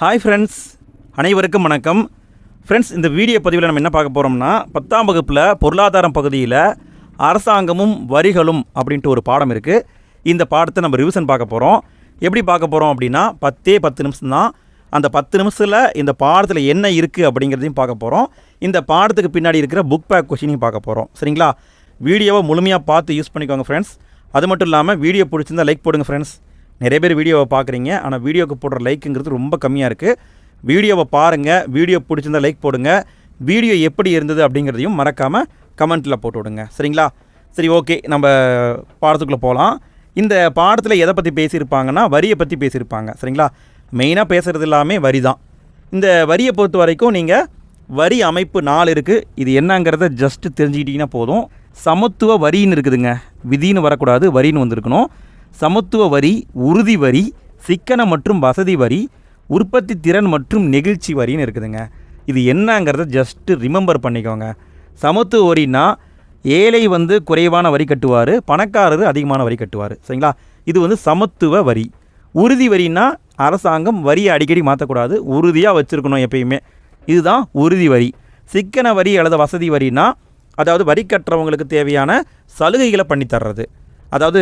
Hi friends அனைவருக்கும் வணக்கம். Friends இந்த வீடியோ பதிவில் நம்ம என்ன பார்க்க போகிறோம்னா பத்தாம் வகுப்பில் பொருளாதாரம் பகுதியில் அரசாங்கமும் வரிகளும் அப்படின்ட்டு ஒரு பாடம் இருக்குது இந்த பாடத்தை நம்ம ரிவிஷன் பார்க்க போகிறோம் எப்படி பார்க்க போகிறோம் அப்படின்னா பத்தே பத்து நிமிஷம் தான். அந்த பத்து நிமிஷத்தில் இந்த பாடத்தில் என்ன இருக்குது அப்படிங்கிறதையும் பார்க்க போகிறோம் இந்த பாடத்துக்கு பின்னாடி இருக்கிற புக் பேக் கொஷினையும் பார்க்க போகிறோம் சரிங்களா? வீடியோவை முழுமையாக பார்த்து யூஸ் பண்ணிக்கோங்க ஃப்ரெண்ட்ஸ் அது மட்டும் இல்லாமல் வீடியோ பிடிச்சிருந்தா லைக் போடுங்க ஃப்ரெண்ட்ஸ் நிறைய பேர் வீடியோவை பார்க்குறீங்க ஆனால் வீடியோக்கு போடுற லைக்குங்கிறது ரொம்ப கம்மியாக இருக்குது வீடியோவை பாருங்கள் வீடியோ பிடிச்சிருந்தா லைக் போடுங்க. வீடியோ எப்படி இருந்தது அப்படிங்கிறதையும் மறக்காமல் கமெண்ட்டில் போட்டு விடுங்க. சரிங்களா? சரி ஓகே நம்ம பாடத்துக்குள்ளே போகலாம் இந்த பாடத்தில் எதை பற்றி பேசியிருப்பாங்கன்னா வரியை பற்றி பேசியிருப்பாங்க. சரிங்களா? மெயினாக பேசுகிறது எல்லாமே வரி தான் இந்த வரியை பொறுத்த வரைக்கும் நீங்கள் வரி அமைப்பு நாலு இருக்குது இது என்னங்கிறத ஜஸ்ட்டு தெரிஞ்சுக்கிட்டிங்கன்னா போதும். சமத்துவ வரின்னு இருக்குதுங்க. விதின்னு வரக்கூடாது வரின்னு வந்திருக்கணும். சமத்துவ வரி உறுதி வரி சிக்கன மற்றும் வசதி வரி உற்பத்தி திறன் மற்றும் நெகிழ்ச்சி வரின்னு இருக்குதுங்க. இது என்னங்கிறத ஜஸ்ட்டு ரிமெம்பர் பண்ணிக்கோங்க. சமத்துவ வரின்னா ஏழை வந்து குறைவான வரி கட்டுவார் பணக்காரர் அதிகமான வரி கட்டுவார். சரிங்களா? இது வந்து சமத்துவ வரி. உறுதி வரின்னா அரசாங்கம் வரியை அடிக்கடி மாற்றக்கூடாது உறுதியாக வச்சுருக்கணும் எப்பயுமே. இதுதான் உறுதி வரி. சிக்கன வரி அல்லது வசதி வரினா அதாவது வரி கட்டுறவங்களுக்கு தேவையான சலுகைகளை பண்ணி தர்றது அதாவது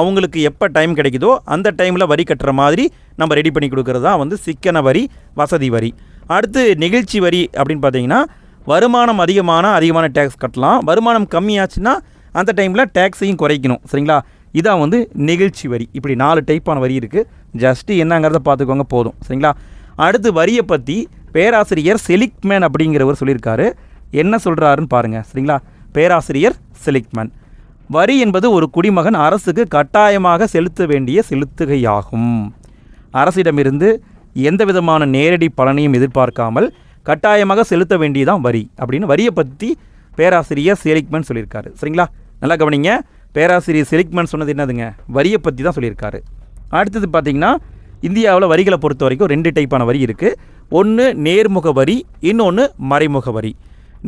அவங்களுக்கு எப்போ டைம் கிடைக்குதோ அந்த டைமில் வரி கட்டுற மாதிரி நம்ம ரெடி பண்ணி கொடுக்குறது தான் வந்து சிக்கன வரி வசதி வரி. அடுத்து நெகிழ்ச்சி வரி அப்படின்னு பார்த்தீங்கன்னா வருமானம் அதிகமான அதிகமான டேக்ஸ் கட்டலாம். வருமானம் கம்மியாச்சுன்னா அந்த டைமில் டேக்ஸையும் குறைக்கணும். சரிங்களா? இதான் வந்து நெகிழ்ச்சி வரி. இப்படி நாலு டைப்பான வரி இருக்குது ஜஸ்ட்டு என்னங்கிறத பார்த்துக்கோங்க போதும். சரிங்களா? அடுத்து வரியை பற்றி பேராசிரியர் செலிக்மேன் அப்படிங்கிறவர் சொல்லியிருக்காரு. என்ன சொல்கிறாருன்னு பாருங்கள் சரிங்களா? பேராசிரியர் செலிக்மேன். வரி என்பது ஒரு குடிமகன் அரசுக்கு கட்டாயமாக செலுத்த வேண்டிய செலுத்துகையாகும். அரசிடமிருந்து எந்த விதமான நேரடி பலனையும் எதிர்பார்க்காமல் கட்டாயமாக செலுத்த வேண்டியதான் வரி அப்படின்னு வரியை பற்றி பேராசிரியர் செலிக்மன் சொல்லியிருக்காரு. சரிங்களா? நல்லா கவனிங்க. பேராசிரியர் செலிக்மன் சொன்னது என்னதுங்க? வரியை பற்றி தான் சொல்லியிருக்காரு. அடுத்தது பார்த்தீங்கன்னா இந்தியாவில் வரிகளை பொறுத்த வரைக்கும் ரெண்டு டைப்பான வரி இருக்குது ஒன்று நேர்முக வரி இன்னொன்று மறைமுக வரி.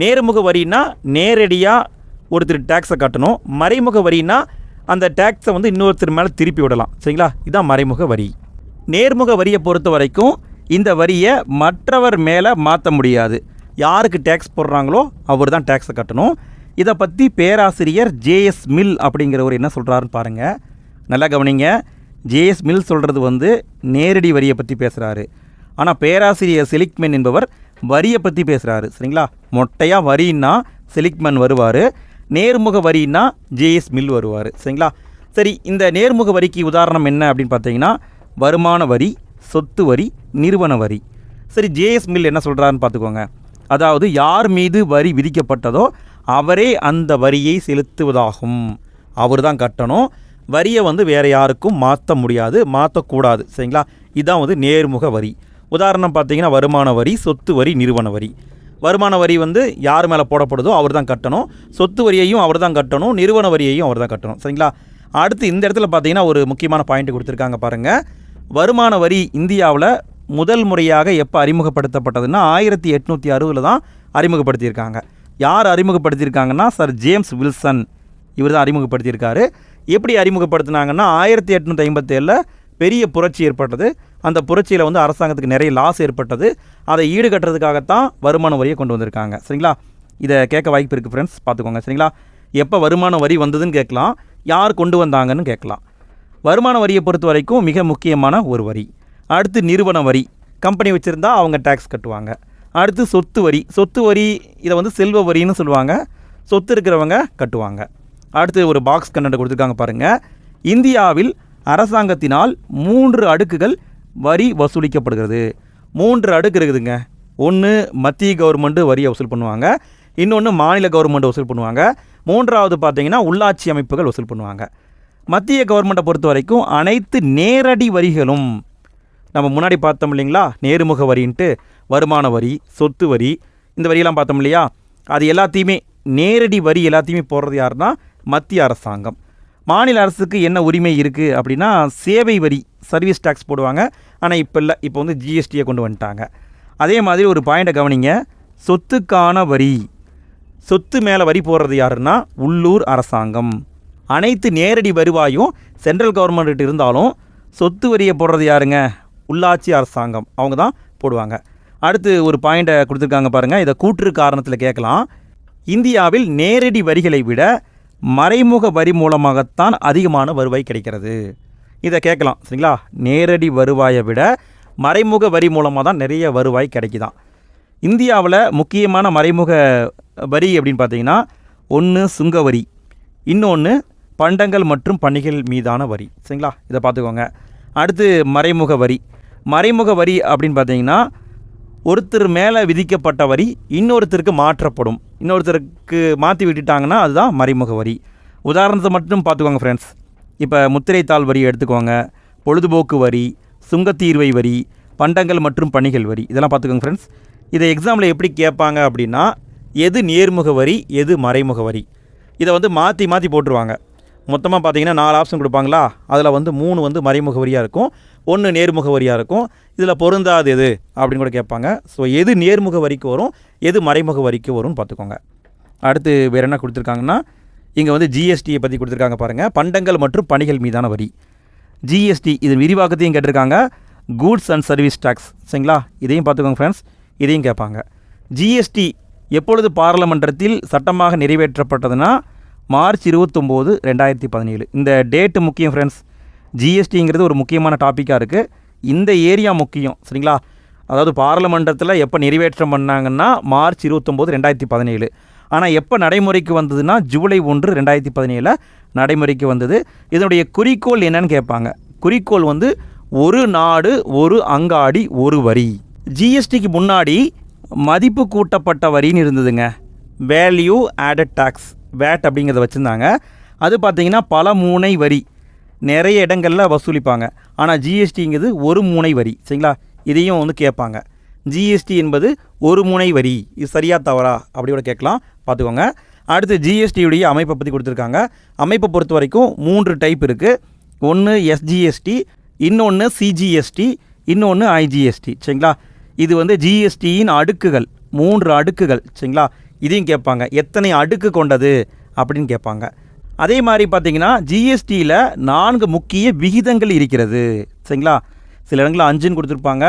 நேர்முக வரின்னா நேரடியாக ஒருத்தர் டேக்ஸை கட்டணும். மறைமுக வரினா அந்த டேக்ஸை வந்து இன்னொருத்தர் மேலே திருப்பி விடலாம். சரிங்களா? இதுதான் மறைமுக வரி. நேர்முக வரியை பொறுத்த வரைக்கும் இந்த வரியை மற்றவர் மேலே மாற்ற முடியாது. யாருக்கு டேக்ஸ் போடுறாங்களோ அவர் தான் டேக்ஸை கட்டணும். இதை பற்றி பேராசிரியர் ஜேஎஸ் மில் அப்படிங்கிறவர் என்ன சொல்கிறாருன்னு பாருங்கள் நல்லா கவனிங்க. ஜேஎஸ் மில் சொல்கிறது வந்து நேரடி வரியை பற்றி பேசுகிறாரு ஆனால் பேராசிரியர் செலிக்மென் என்பவர் வரியை பற்றி பேசுகிறாரு சரிங்களா? மொட்டையாக வரின்னா செலிக்மென் வருவார். நேர்முக வரின்னா ஜேஎஸ் மில் வருவார். சரிங்களா? சரி இந்த நேர்முக வரிக்கு உதாரணம் என்ன அப்படின்னு பார்த்தீங்கன்னா வருமான வரி சொத்து வரி நிறுவன வரி. சரி ஜேஎஸ் மில் என்ன சொல்கிறாருன்னு பார்த்துக்கோங்க. அதாவது யார் மீது வரி விதிக்கப்பட்டதோ அவரே அந்த வரியை செலுத்துவதாகும். அவர் தான் கட்டணும். வரியை வந்து வேறு யாருக்கும் மாற்ற முடியாது மாற்றக்கூடாது. சரிங்களா? இதுதான் வந்து நேர்முக வரி. உதாரணம் பார்த்தீங்கன்னா வருமான வரி சொத்து வரி நிறுவன வரி. வருமான வரி வந்து யார் மேலே போடப்படுதோ அவர் தான் கட்டணும். சொத்து வரியையும் அவர் தான் கட்டணும். நிறுவன வரியையும் அவர் தான் கட்டணும். சரிங்களா? அடுத்து இந்த இடத்துல பார்த்தீங்கன்னா ஒரு முக்கியமான பாயிண்ட் கொடுத்துருக்காங்க பாருங்கள் வருமான வரி இந்தியாவில் முதல் முறையாக எப்போ அறிமுகப்படுத்தப்பட்டதுன்னா ஆயிரத்தி எட்நூற்றி அறுபதில் தான் அறிமுகப்படுத்தியிருக்காங்க. யார் அறிமுகப்படுத்தியிருக்காங்கன்னா? Sir James Wilson. இவர் தான் அறிமுகப்படுத்தியிருக்காரு. எப்படி அறிமுகப்படுத்தினாங்கன்னா ஆயிரத்தி எட்நூற்றி ஐம்பத்தேழில் பெரிய புரட்சி ஏற்பட்டது. அந்த புரட்சியில் வந்து அரசாங்கத்துக்கு நிறைய லாஸ் ஏற்பட்டது. அதை ஈடுகட்டுறதுக்காகத்தான் வருமான வரியை கொண்டு வந்திருக்காங்க. சரிங்களா? இதை கேட்க வாய்ப்பு இருக்குது ஃப்ரெண்ட்ஸ் பார்த்துக்கோங்க. சரிங்களா? எப்போ வருமான வரி வந்ததுன்னு கேட்கலாம். யார் கொண்டு வந்தாங்கன்னு கேட்கலாம். வருமான வரியை பொறுத்த வரைக்கும் மிக முக்கியமான ஒரு வரி. அடுத்து நிறுவன வரி. கம்பெனி வச்சுருந்தா அவங்க டேக்ஸ் கட்டுவாங்க. அடுத்து சொத்து வரி. சொத்து வரி இதை வந்து செல்வ வரின்னு சொல்லுவாங்க. சொத்து இருக்கிறவங்க கட்டுவாங்க. அடுத்து ஒரு பாக்ஸ் கண்ணண்டை கொடுத்துருக்காங்க பாருங்கள் இந்தியாவில் அரசாங்கத்தினால் மூன்று அடுக்குகள் வரி வசூலிக்கப்படுகிறது. மூன்று அடுக்கு இருக்குதுங்க. ஒன்று மத்திய கவர்மெண்ட்டு வரியை வசூல் பண்ணுவாங்க. இன்னொன்று மாநில கவர்மெண்ட் வசூல் பண்ணுவாங்க. மூன்றாவது பார்த்திங்கன்னா உள்ளாட்சி அமைப்புகள் வசூல் பண்ணுவாங்க. மத்திய கவர்மெண்ட்டை பொறுத்த வரைக்கும் அனைத்து நேரடி வரிகளும் நம்ம முன்னாடி பார்த்தோம் இல்லைங்களா? நேர்முக வரின்ட்டு வருமான வரி சொத்து வரி இந்த வரியெல்லாம் பார்த்தோம் இல்லையா? அது எல்லாத்தையுமே நேரடி வரி எல்லாத்தையுமே போடுறது யாருன்னா மத்திய அரசாங்கம். மாநில அரசுக்கு என்ன உரிமை இருக்குது அப்படின்னா சேவை வரி சர்வீஸ் டேக்ஸ் போடுவாங்க. ஆனால் இப்போ இல்லை. இப்போ வந்து ஜிஎஸ்டியை கொண்டு வந்துட்டாங்க. அதே மாதிரி ஒரு பாயிண்ட்டை கவனிங்க. சொத்துக்கான வரி. சொத்து மேலே வரி போடுறது யாருன்னா உள்ளூர் அரசாங்கம். அனைத்து நேரடி வருவாயும் சென்ட்ரல் கவர்மெண்ட் இருந்தாலும் சொத்து வரியை போடுறது யாருங்க? உள்ளாட்சி அரசாங்கம். அவங்க தான் போடுவாங்க. அடுத்து ஒரு பாயிண்ட்டை கொடுத்துருக்காங்க பாருங்கள் இதை கூற்று காரணத்தில் கேட்கலாம். இந்தியாவில் நேரடி வரிகளை விட மறைமுக வரி மூலமாகத்தான் அதிகமான வருவாய் கிடைக்கிறது. இதை கேட்கலாம் சரிங்களா? நேரடி வருவாயை விட மறைமுக வரி மூலமாக தான் நிறைய வருவாய் கிடைக்குதான். இந்தியாவில் முக்கியமான மறைமுக வரி அப்படின்னு பார்த்தீங்கன்னா ஒன்று சுங்க வரி இன்னொன்று பண்டங்கள் மற்றும் பணிகள் மீதான வரி சரிங்களா? இதை பார்த்துக்கோங்க. அடுத்து மறைமுக வரி. மறைமுக வரி அப்படின்னு பார்த்தீங்கன்னா ஒருத்தர் மேலே விதிக்கப்பட்ட வரி இன்னொருத்தருக்கு மாற்றப்படும். இன்னொருத்தருக்கு மாற்றி விட்டுட்டாங்கன்னா அதுதான் மறைமுக வரி. உதாரணத்தை மட்டும் பார்த்துக்கோங்க ஃப்ரெண்ட்ஸ் இப்போ முத்திரைத்தாள் வரி எடுத்துக்கோங்க. பொழுதுபோக்கு வரி சுங்கத்தீர்வை வரி பண்டங்கள் மற்றும் பணிகள் வரி. இதெல்லாம் பார்த்துக்கோங்க ஃப்ரெண்ட்ஸ் இதை எக்ஸாமில் எப்படி கேட்பாங்க அப்படின்னா எது நேர்முக வரி எது மறைமுக வரி. இதை வந்து மாற்றி மாற்றி போட்டுருவாங்க. மொத்தமாக பார்த்தீங்கன்னா நாலு ஆப்ஷன் கொடுப்பாங்களா? அதில் வந்து மூணு வந்து மறைமுக வரியாக இருக்கும். ஒன்று நேர்முக வரியாக இருக்கும். இதில் பொருந்தாது எது? அப்படின்னு கூட கேட்பாங்க. ஸோ எது நேர்முக வரிக்கு வரும்? எது மறைமுக வரிக்கு வரும்னு பார்த்துக்கோங்க. அடுத்து வேறு என்ன கொடுத்துருக்காங்கன்னா இங்கே வந்து ஜிஎஸ்டியை பற்றி கொடுத்துருக்காங்க பாருங்கள் பண்டங்கள் மற்றும் பணிகள் மீதான வரி. ஜிஎஸ்டி இது விரிவாக்கத்தையும் கேட்டிருக்காங்க. கூட்ஸ் அண்ட் சர்வீஸ் டேக்ஸ் சரிங்களா? இதையும் பார்த்துக்கோங்க ஃப்ரெண்ட்ஸ் இதையும் கேட்பாங்க. ஜிஎஸ்டி எப்பொழுது பாராளுமன்றத்தில் சட்டமாக நிறைவேற்றப்பட்டதுன்னா மார்ச் இருபத்தொம்போது ரெண்டாயிரத்தி பதினேழு. இந்த டேட்டு முக்கியம் ஃப்ரெண்ட்ஸ் ஜிஎஸ்டிங்கிறது ஒரு முக்கியமான டாப்பிக்காக இருக்குது இந்த ஏரியா முக்கியம் சரிங்களா? அதாவது பாராளுமன்றத்தில் எப்போ நிறைவேற்றம் பண்ணாங்கன்னா மார்ச் இருபத்தொம்போது ரெண்டாயிரத்தி பதினேழு. ஆனால் எப்போ நடைமுறைக்கு வந்ததுன்னா ஜூலை ஒன்று ரெண்டாயிரத்தி பதினேழில் நடைமுறைக்கு வந்தது. இதனுடைய குறிக்கோள் என்னன்னு கேட்பாங்க. குறிக்கோள் வந்து ஒரு நாடு ஒரு அங்காடி ஒரு வரி. ஜிஎஸ்டிக்கு முன்னாடி மதிப்பு கூட்டப்பட்ட வரின்னு இருந்ததுங்க. வேல்யூ ஆடட் டேக்ஸ் வேட் அப்படிங்கிறத வச்சுருந்தாங்க. அது பார்த்திங்கன்னா பல மூனை வரி. நிறைய இடங்களில் வசூலிப்பாங்க. ஆனால் ஜிஎஸ்டிங்கிறது ஒரு முனை வரி. சரிங்களா? இதையும் வந்து கேட்பாங்க. ஜிஎஸ்டி என்பது ஒரு முனை வரி. இது சரியா தவறா? அப்படி கூட கேட்கலாம். பார்த்துக்கோங்க. அடுத்து ஜிஎஸ்டியுடைய அமைப்பை பற்றி கொடுத்துருக்காங்க. அமைப்பை பொறுத்த வரைக்கும் மூன்று டைப் இருக்குது ஒன்று எஸ்ஜிஎஸ்டி இன்னொன்று சிஜிஎஸ்டி இன்னொன்று ஐஜிஎஸ்டி சரிங்களா? இது வந்து ஜிஎஸ்டியின் அடுக்குகள். மூன்று அடுக்குகள். சரிங்களா? இதையும் கேட்பாங்க. எத்தனை அடுக்கு கொண்டது? அப்படின்னு கேட்பாங்க. அதே மாதிரி பார்த்தீங்கன்னா ஜிஎஸ்டியில் நான்கு முக்கிய விகிதங்கள் இருக்கிறது. சரிங்களா? சில இடங்களில் அஞ்சுன்னு கொடுத்துருப்பாங்க.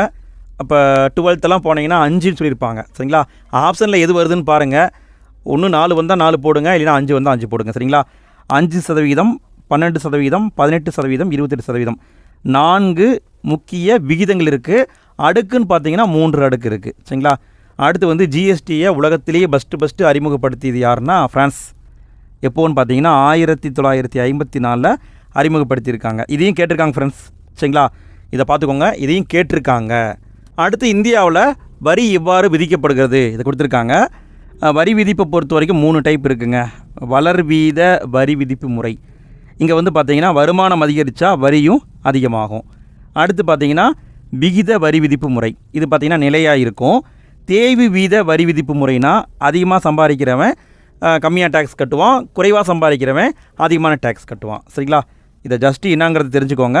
அப்போ டுவெல்த்தெல்லாம் போனீங்கன்னா அஞ்சுன்னு சொல்லியிருப்பாங்க. சரிங்களா? ஆப்ஷனில் எது வருதுன்னு பாருங்கள் ஒன்று நாலு வந்தால் நாலு போடுங்க இல்லைன்னா அஞ்சு வந்தால் அஞ்சு போடுங்க. சரிங்களா? அஞ்சு சதவீதம் பன்னெண்டு சதவீதம் பதினெட்டு சதவீதம் இருபத்தெட்டு சதவீதம். நான்கு முக்கிய விகிதங்கள் இருக்குது அடுக்குன்னு பார்த்தீங்கன்னா மூன்று அடுக்கு இருக்குது சரிங்களா? அடுத்து வந்து ஜிஎஸ்டியை உலகத்திலேயே ஃபஸ்ட்டு ஃபஸ்ட்டு அறிமுகப்படுத்தியது யாருன்னா ஃப்ரான்ஸ் எப்போன்னு பார்த்தீங்கன்னா ஆயிரத்தி தொள்ளாயிரத்தி ஐம்பத்தி நாலில் அறிமுகப்படுத்தியிருக்காங்க. இதையும் கேட்டிருக்காங்க ஃப்ரெண்ட்ஸ் சரிங்களா? இதை பார்த்துக்கோங்க. இதையும் கேட்டிருக்காங்க. அடுத்து இந்தியாவில் வரி இவ்வாறு விதிக்கப்படுகிறது? இதை கொடுத்துருக்காங்க. வரி விதிப்பை பொறுத்த வரைக்கும் மூணு டைப் இருக்குங்க. வளர் வீத வரி விதிப்பு முறை. இங்கே வந்து பார்த்திங்கன்னா வருமானம் அதிகரித்தா வரியும் அதிகமாகும். அடுத்து பார்த்தீங்கன்னா விகித வரி விதிப்பு முறை. இது பார்த்திங்கன்னா நிலையாக இருக்கும். தேய்வு வீத வரி விதிப்பு முறைனா அதிகமாக சம்பாதிக்கிறவன் கம்மியாக டேக்ஸ் கட்டுவான் குறைவாக சம்பாதிக்கிறவன் அதிகமான டேக்ஸ் கட்டுவான். சரிங்களா? இதை ஜஸ்ட் என்னங்கிறது தெரிஞ்சுக்கோங்க.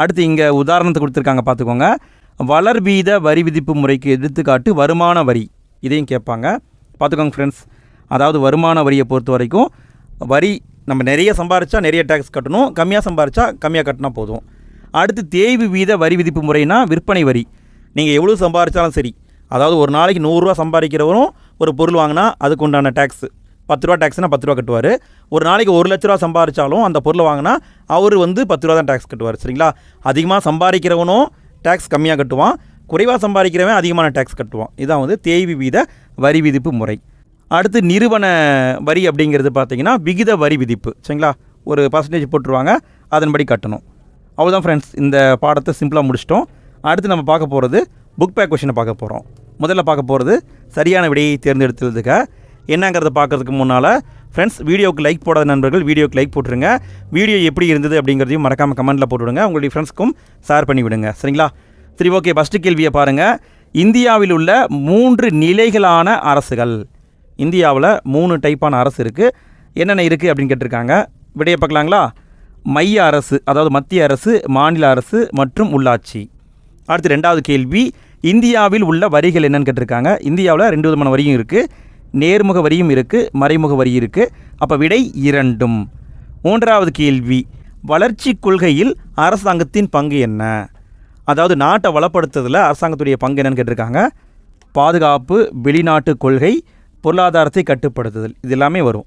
அடுத்து இங்கே உதாரணத்தை கொடுத்துருக்காங்க பார்த்துக்கோங்க. வளர் வீத வரி விதிப்பு முறைக்கு எடுத்துக்காட்டு வருமான வரி. இதையும் கேட்பாங்க. பார்த்துக்கோங்க ஃப்ரெண்ட்ஸ் அதாவது வருமான வரியை பொறுத்த வரைக்கும் வரி நம்ம நிறைய சம்பாரித்தா நிறைய டேக்ஸ் கட்டணும். கம்மியாக சம்பாரித்தா கம்மியாக கட்டினா போதும். அடுத்து தேய்வு வீத வரி விதிப்பு முறைனா விற்பனை வரி. நீங்கள் எவ்வளோ சம்பாரித்தாலும் சரி. அதாவது ஒரு நாளைக்கு நூறுரூவா சம்பாதிக்கிறவரும் ஒரு பொருள் வாங்கினா அதுக்கு உண்டான டேக்ஸு பத்து ரூபா டேக்ஸ்னால் பத்து ரூபா கட்டுவார். ஒரு நாளைக்கு ஒரு லட்ச ரூபா சம்பாரிச்சாலும் அந்த பொருளை வாங்கினா அவர் வந்து பத்து ரூபா தான் டேக்ஸ் கட்டுவார் சரிங்களா? அதிகமாக சம்பாதிக்கிறவனும் டேக்ஸ் கம்மியாக கட்டுவான். குறைவாக சம்பாதிக்கிறவன் அதிகமான டேக்ஸ் கட்டுவான். இதான் வந்து தேய்வு வீத வரி விதிப்பு முறை. அடுத்து நிறுவன வரி அப்படிங்கிறது பார்த்தீங்கன்னா விகித வரி விதிப்பு சரிங்களா? ஒரு பர்சன்டேஜ் போட்டுருவாங்க அதன்படி கட்டணும். அவ்வளோதான் ஃப்ரெண்ட்ஸ் இந்த பாடத்தை சிம்பிளாக முடிச்சிட்டோம். அடுத்து நம்ம பார்க்க போகிறது புக் பேக் கொஷினை பார்க்க போகிறோம் முதல்ல பார்க்க போகிறது சரியான விடையை தேர்ந்தெடுத்ததுக்க என்னங்கிறத பார்க்கறதுக்கு முன்னால் ஃப்ரெண்ட்ஸ் வீடியோக்கு லைக் போடாத நண்பர்கள் வீடியோக்கு லைக் போட்டுருங்க. வீடியோ எப்படி இருந்தது அப்படிங்கிறதையும் மறக்காமல் கமெண்ட்டில் போட்டுவிடுங்க. உங்களுடைய ஃப்ரெண்ட்ஸ்க்கும் ஷேர் பண்ணிவிடுங்க. சரிங்களா? சரி ஓகே ஃபஸ்ட்டு கேள்வியை பாருங்கள் இந்தியாவில் உள்ள மூன்று நிலைகளான அரசுகள். இந்தியாவில் மூணு டைப்பான அரசு இருக்குது என்னென்ன இருக்குது அப்படின்னு கேட்டிருக்காங்க. விடைய பார்க்கலாங்களா? மைய அரசு அதாவது மத்திய அரசு மாநில அரசு மற்றும் உள்ளாட்சி. அடுத்து ரெண்டாவது கேள்வி இந்தியாவில் உள்ள வரிகள் என்னன்னு கேட்டிருக்காங்க. இந்தியாவில் ரெண்டு விதமான வரியும் இருக்குது நேர்முக வரியும் இருக்குது மறைமுக வரி இருக்குது அப்போ விடை இரண்டும். மூன்றாவது கேள்வி. வளர்ச்சி கொள்கையில் அரசாங்கத்தின் பங்கு என்ன? அதாவது நாட்டை வளப்படுத்துறதுல அரசாங்கத்துடைய பங்கு என்னன்னு கேட்டிருக்காங்க. பாதுகாப்பு வெளிநாட்டு கொள்கை பொருளாதாரத்தை கட்டுப்படுத்துதல். இது எல்லாமே வரும்.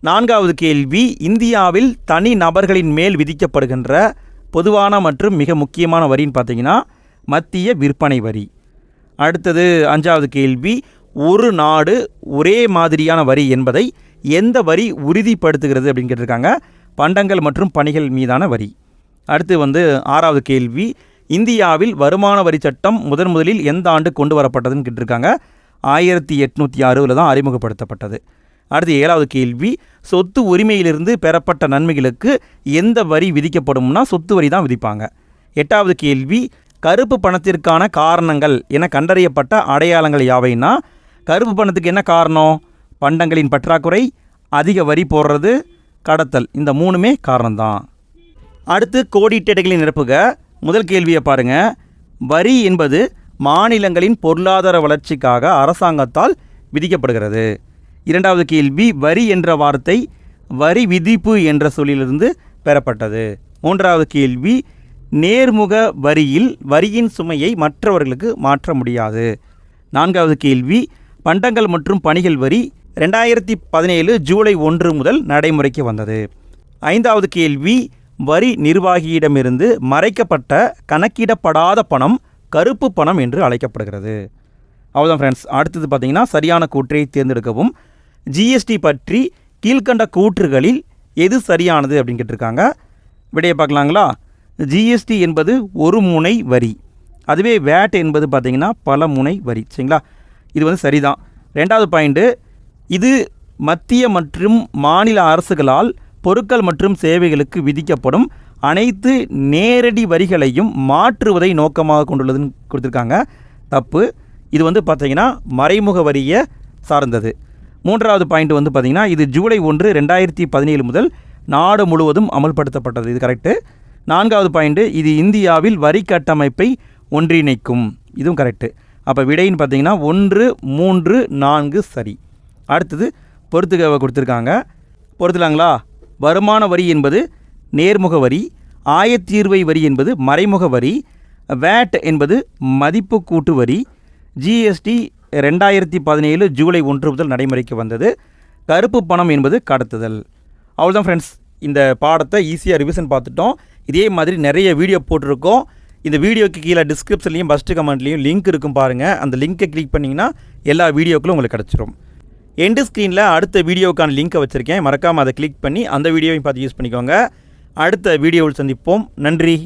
நான்காவது கேள்வி. இந்தியாவில் தனி நபர்களின் மேல் விதிக்கப்படுகின்ற பொதுவான மற்றும் மிக முக்கியமான வரின்னு பார்த்தீங்கன்னா மத்திய விற்பனை வரி. அடுத்தது அஞ்சாவது கேள்வி. ஒரு நாடு ஒரே மாதிரியான வரி என்பதை எந்த வரி உறுதிப்படுத்துகிறது அப்படின்னு கேட்டிருக்காங்க. பண்டங்கள் மற்றும் பணிகள் மீதான வரி. அடுத்து வந்து ஆறாவது கேள்வி இந்தியாவில் வருமான வரி சட்டம் முதன் முதலில் எந்த ஆண்டு கொண்டு வரப்பட்டதுன்னு கேட்டிருக்காங்க. ஆயிரத்தி எட்நூற்றி அறுபதில் தான் அறிமுகப்படுத்தப்பட்டது. அடுத்து ஏழாவது கேள்வி சொத்து உரிமையிலிருந்து பெறப்பட்ட நன்மைகளுக்கு எந்த வரி விதிக்கப்படும்னா சொத்து வரி தான் விதிப்பாங்க. எட்டாவது கேள்வி கருப்பு பணத்திற்கான காரணங்கள் என கண்டறியப்பட்ட அடையாளங்கள் யாவைன்னா கருப்பு பணத்துக்கு என்ன காரணம்? பண்டங்களின் பற்றாக்குறை அதிக வரி போடுறது கடத்தல். இந்த மூணுமே காரணம்தான். அடுத்து கோடிட்டடைகளை நிரப்புக. முதல் கேள்வியை பாருங்க. வரி என்பது மாநிலங்களின் பொருளாதார வளர்ச்சிக்காக அரசாங்கத்தால் விதிக்கப்படுகிறது. இரண்டாவது கேள்வி வரி என்ற வார்த்தை வரி விதிப்பு என்ற சொல்லிலிருந்து பெறப்பட்டது. மூன்றாவது கேள்வி நேர்முக வரியில் வரியின் சுமையை மற்றவர்களுக்கு மாற்ற முடியாது. நான்காவது கேள்வி பண்டங்கள் மற்றும் பணிகள் வரி ரெண்டாயிரத்தி பதினேழு ஜூலை ஒன்று முதல் நடைமுறைக்கு வந்தது. ஐந்தாவது கேள்வி வரி நிர்வாகியிடமிருந்து மறைக்கப்பட்ட கணக்கிடப்படாத பணம் கருப்பு பணம் என்று அழைக்கப்படுகிறது. அவ்வளோதான் ஃப்ரெண்ட்ஸ் அடுத்தது பார்த்திங்கன்னா சரியான கூற்றை தேர்ந்தெடுக்கவும். ஜிஎஸ்டி பற்றி கீழ்க்கண்ட கூற்றுகளில் எது சரியானது அப்படின்னு கேட்டிருக்காங்க. விடையை பார்க்கலாங்களா? ஜிஎஸ்டி என்பது ஒரு முனை வரி. அதுவே வேட் என்பது பார்த்தீங்கன்னா பல முனை வரி. சரிங்களா? இது வந்து சரிதான். ரெண்டாவது பாயிண்ட்டு இது மத்திய மற்றும் மாநில அரசுகளால் பொருட்கள் மற்றும் சேவைகளுக்கு விதிக்கப்படும் அனைத்து நேரடி வரிகளையும் மாற்றுவதை நோக்கமாக கொண்டுள்ளதுன்னு கொடுத்துருக்காங்க. தப்பு. இது வந்து பார்த்திங்கன்னா மறைமுக வரியை சார்ந்தது. மூன்றாவது பாயிண்ட் வந்து பார்த்தீங்கன்னா இது ஜூலை ஒன்று ரெண்டாயிரத்தி பதினேழு முதல் நாடு முழுவதும் அமல்படுத்தப்பட்டது. இது கரெக்டு நான்காவது பாயிண்ட்டு இது இந்தியாவில் வரி கட்டமைப்பை ஒன்றிணைக்கும். இதுவும் கரெக்டு அப்போ விடைன்னு பார்த்தீங்கன்னா ஒன்று மூன்று நான்கு சரி. அடுத்தது பொறுத்துக்கவை கொடுத்துருக்காங்க. பொறுத்துலாங்களா வருமான வரி என்பது நேர்முக வரி ஆயத்தீர்வை வரி என்பது மறைமுக வரி வேட் என்பது மதிப்பு கூட்டு வரி ஜிஎஸ்டி ரெண்டாயிரத்தி பதினேழு ஜூலை ஒன்று முதல் நடைமுறைக்கு வந்தது. கருப்பு பணம் என்பது கடத்துதல். அவ்வளோதான் ஃப்ரெண்ட்ஸ் இந்த பாடத்தை ஈஸியாக ரிவிஷன் பார்த்துட்டோம். இதே மாதிரி நிறைய வீடியோ போட்டிருக்கோம். இந்த வீடியோக்கு கீழே டிஸ்கிரிப்ஷன்லையும் ஃபஸ்ட்டு கமெண்ட்லேயும் லிங்க் இருக்கும் பாருங்கள் அந்த லிங்க்கை கிளிக் பண்ணிங்கன்னா எல்லா வீடியோக்களும் உங்களுக்கு கிடச்சிரும். எண்டு ஸ்க்ரீனில் அடுத்த வீடியோக்கான லிங்க்கை வச்சுருக்கேன். மறக்காமல் அதை கிளிக் பண்ணி அந்த வீடியோவையும் பார்த்து யூஸ் பண்ணிக்கோங்க. அடுத்த வீடியோவில் சந்திப்போம். நன்றி.